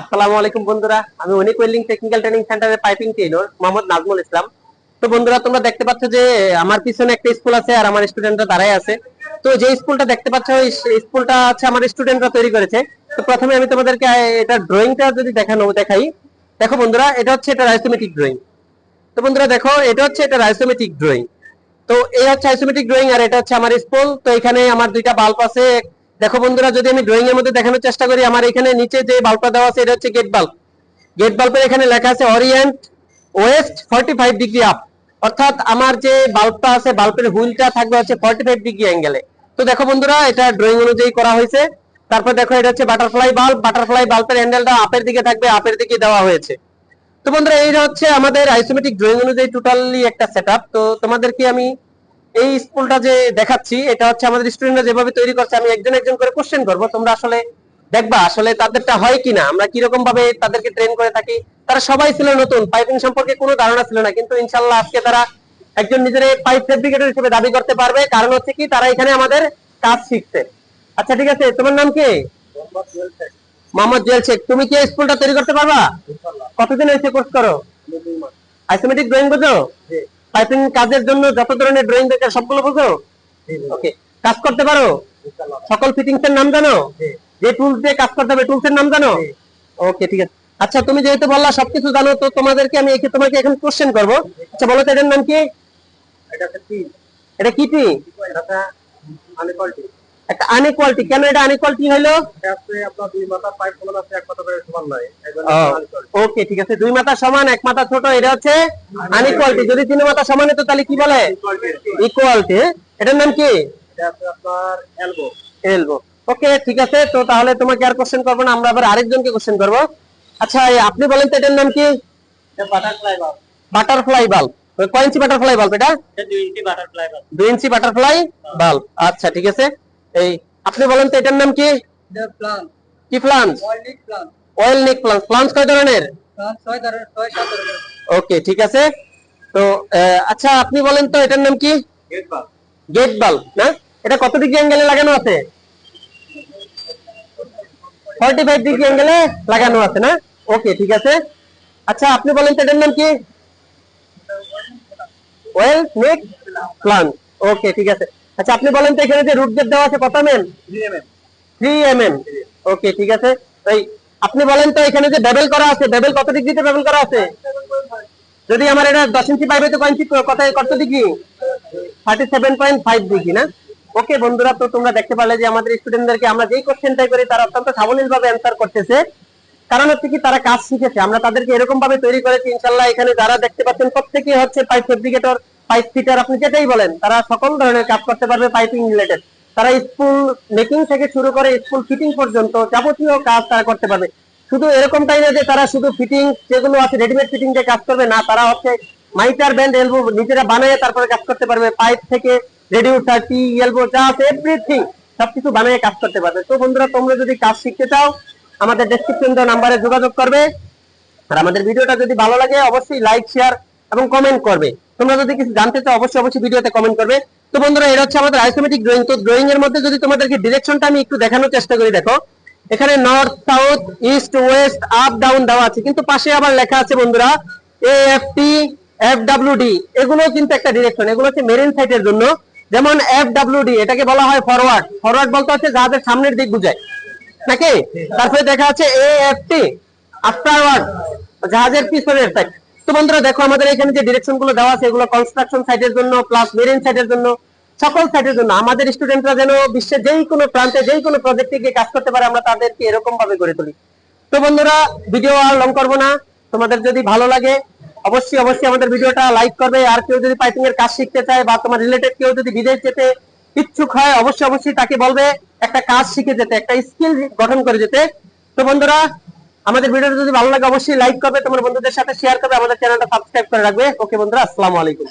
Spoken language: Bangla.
আসসালামু আলাইকুম বন্ধুরা, আমি অনিক ওয়েল্ডিং টেকনিক্যাল ট্রেনিং সেন্টারের পাইপিং ট্রেনার মোহাম্মদ নাজমুল ইসলাম। তো বন্ধুরা, তোমরা দেখতে পাচ্ছ যে আমার পিছনে একটা স্কুল আছে আর আমার স্টুডেন্টরা দাঁড়ায় আছে। তো যে স্কুলটা দেখতে পাচ্ছ, এই স্কুলটা আছে আমার স্টুডেন্টরা তৈরি করেছে। তো প্রথমে আমি তোমাদেরকে এটা ড্রয়িংটা যদি দেখানো, দেখাই। দেখো বন্ধুরা, এটা হচ্ছে এটা রাইসোমেটিক ড্রয়িং তো বন্ধুরা দেখো, এটা হচ্ছে এটা রাইসোমেটিক ড্রয়িং তো এই হচ্ছে আইসোমেটিক ড্রয়িং আর এটা হচ্ছে আমার স্কুল। তো এখানে আমার দুইটা বাল্ব আছে দেখো বন্ধুরা, যদি আমি ড্রয়িং এর মধ্যে দেখানোর চেষ্টা করি, আমার এখানে নিচে যে বাল্বটা দেওয়া আছে, এটা হচ্ছে গেট বাল্ব গেট বাল্বের এখানে লেখা আছে orient west forty five degree up অর্থাৎ আমার যে বাল্বটা আছে, বাল্বের হুইলটা থাকবে হচ্ছে ফর্টি ফাইভ ডিগ্রি অ্যাঙ্গেলে তো দেখো বন্ধুরা, এটা ড্রয়িং অনুযায়ী করা হয়েছে। তারপর দেখো, এটা হচ্ছে বাটারফ্লাই বাল্ব বাটারফ্লাই বাল্বের হ্যান্ডেলটা আপের দিকে থাকবে আপের দিকে দেওয়া হয়েছে। তো বন্ধুরা, এইটা হচ্ছে আমাদের আইসোমেটিক ড্রয়িং অনুযায়ী টোটালি একটা সেটআপ তো তোমাদেরকে আমি এই স্কুলটা যে দেখাচ্ছি এটা হচ্ছে আমাদের স্টুডেন্টরা যেভাবে তৈরি করছে আমি একজন একজন করে কোশ্চেন করব তোমরা আসলে দেখবা আসলে তাদেরটা হয় কিনা আমরা কীরকম ভাবে তাদেরকে ট্রেন করে থাকি তারা সবাই ছিল নতুন পাইপিং সম্পর্কে কোনো ধারণা ছিল না কিন্তু ইনশাল্লাহ আজকে তারা একজন নিজের পাইপ ফেব্রিকেটর হিসেবে দাবি করতে পারবে কারণ হচ্ছে কি তারা এখানে আমাদের কাজ শিখছে। আচ্ছা ঠিক আছে তোমার নাম কি? মোহাম্মদ জুয়েল শেখ। তুমি কি স্কুলটা তৈরি করতে পারবা? কতদিন হয়েছে কোর্স করো? আইসোমেটিক ড্রয়িং বুঝো? পাইপিং কাজের জন্য যত ধরনের ড্রয়িং দরকার সবগুলো বুঝো? ওকে কাজ করতে পারো? সকল ফিটিংস এর নাম জানো? যে টুলস দিয়ে কাজ করতে হবে টুলস এর নাম জানো? ওকে ঠিক আছে। আচ্ছা তুমি যেহেতু বললা সবকিছু জানো তো তোমাদেরকে আমি একে তোমাকে এখন কোশ্চেন করব। আচ্ছা বলো তো এটার নাম কি? এটা কি টি একটা আনইকুয়ালিটি কেন এটা আনইকুয়ালিটি হলো ওকে ঠিক আছে। দুই মাথা সমান এক মাথা ছোট এটা হচ্ছে আনইকুয়ালিটি যদি তিন মাথা সমান হতো তাহলে কি বলে? ইকুয়ালিটি এটার নাম কি? এলবো ওকে ঠিক আছে। তো তাহলে তোমাকে আর কোশ্চেন করব না আমরা আবার আরেকজনকে কোশ্চেন করব। আচ্ছা আপনি বলেন তো এটার নাম কি? বাটারফ্লাই বাল্ব কয় ইঞ্চি বাটারফ্লাই বাল্ব এটা? দুই ইঞ্চি বাটারফ্লাই বাল্ব আচ্ছা ঠিক আছে। এই আপনি বলেন তো এটার নাম কি? কি প্লান্ট অয়েল নিক প্লান্ট প্লান্ট কয় ধরনের? ওকে ঠিক আছে। তো আচ্ছা আপনি বলেন তো এটার নাম কি? গেট বাল্ব না? এটা কত ডিগ্রি অ্যাঙ্গেলে লাগানো আছে? ফর্টি ফাইভ ডিগ্রি অ্যাঙ্গেলে লাগানো আছে না? ওকে ঠিক আছে। আচ্ছা আপনি বলেন তো এটার নাম কি? ওয়েল নেক প্লান্ট ওকে ঠিক আছে। আচ্ছা আপনি বলেন তো এখানে যে রুট গেট দেওয়া আছে কত এমএম থ্রি এমএম ওকে ঠিক আছে। এই আপনি বলেন তো এখানে যে বেবেল করা আছে বেবেল কত ডিগ্রিতে বেবেল করা আছে? যদি আমার এটা দশ ইঞ্চি পাইবে তো কয় ইঞ্চি কত কত degree? Thirty seven point five degree না? ওকে বন্ধুরা তো তোমরা দেখতে পারলে যে আমাদের স্টুডেন্টদেরকে আমরা যেই কোশ্চেনটাই করি তারা অত্যন্ত সাবলীল ভাবে অ্যান্সার করতেছে। কারণ হচ্ছে কি, তারা কাজ শিখেছে। আমরা তাদেরকে এরকম ভাবে তৈরি করেছি ইনশাল্লাহ এখানে যারা দেখতে পাচ্ছেন প্রত্যেকেই হচ্ছে পাইপ ফেব্রিকেটর পাইপ ফিটার আপনি যেটাই বলেন, তারা সকল ধরনের কাজ করতে পারবে পাইপিং রিলেটেড তারা স্কুল মেকিং থেকে শুরু করে স্কুল ফিটিং পর্যন্ত যাবতীয় কাজ তারা করতে পারবে। শুধু এরকমটাই না যে তারা শুধু ফিটিং যেগুলো আছে রেডিমেড ফিটিং যে কাজ করবে, না, তারা হচ্ছে মাইটার ব্যান্ড এলবো নিজেরা বানিয়ে তারপরে কাজ করতে পারবে। পাইপ থেকে রেডিউসার টি এলবো যা আছে এভরিথিং সবকিছু বানিয়ে কাজ করতে পারবে। তো বন্ধুরা, তোমরা যদি কাজ শিখতে চাও আমাদের ডেসক্রিপশন দেওয়া নাম্বারে যোগাযোগ করবে। আর আমাদের ভিডিওটা যদি ভালো লাগে, অবশ্যই লাইক শেয়ার এবং কমেন্ট করবে। তোমরা যদি কিছু জানতে চাও, অবশ্যই অবশ্যই ভিডিওতে কমেন্ট করবে। তো বন্ধুরা এটা হচ্ছে আমাদের আইসোমেটিক ড্রয়িং তো ড্রয়িং এর মধ্যে যদি তোমাদেরকে ডিরেকশনটা আমি একটু দেখানোর চেষ্টা করি, দেখো। এখানে north south east west up down দেওয়া আছে। কিন্তু পাশে আবার লেখা আছে, বন্ধুরা A F T F W D এগুলো কিন্তু একটা ডিরেকশন এগুলো হচ্ছে মেরিন সাইটের জন্য। যেমন এফ ডাব্লিউ ডি এটাকে বলা হয় ফরওয়ার্ড ফরওয়ার্ড বলতে হচ্ছে জাহাজের সামনের দিক বুঝায়। নাকি? তারপরে দেখা যাচ্ছে এ এফ টি আফটারওয়ার্ড জাহাজের পিছনের সাইড তো বন্ধুরা, দেখো আমাদের এখানে যে ডিরেকশনগুলো দেওয়া আছে, এগুলো কনস্ট্রাকশন সাইটের জন্য প্লাস মেরিন সাইটের জন্য, সকল সাইটের জন্য। আমাদের স্টুডেন্টরা যেন বিশ্বের যেই কোনো প্রান্তে, যেই কোনো প্রজেক্টে গিয়ে কাজ করতে পারে, আমরা তাদেরকে এরকম ভাবে গড়ে তুলি। তো বন্ধুরা ভিডিও আর লং করব না। তোমাদের যদি ভালো লাগে, অবশ্যই অবশ্যই আমাদের ভিডিওটা লাইক করবে। আর কেউ যদি পাইপিং এর কাজ শিখতে চায় বা তোমার রিলেটেড কেউ যদি বিদেশ যেতে ইচ্ছুক হয় অবশ্যই অবশ্যই তাকে বলবে একটা কাজ শিখে যেতে, একটা স্কিল গঠন করে যেতে। তো বন্ধুরা, আমাদের ভিডিওটা যদি ভালো লাগে অবশ্যই লাইক করবে, তোমার বন্ধুদের সাথে শেয়ার করবে, আমাদের চ্যানেলটা সাবস্ক্রাইব করে রাখবে। ওকে বন্ধুরা, আসসালামু আলাইকুম।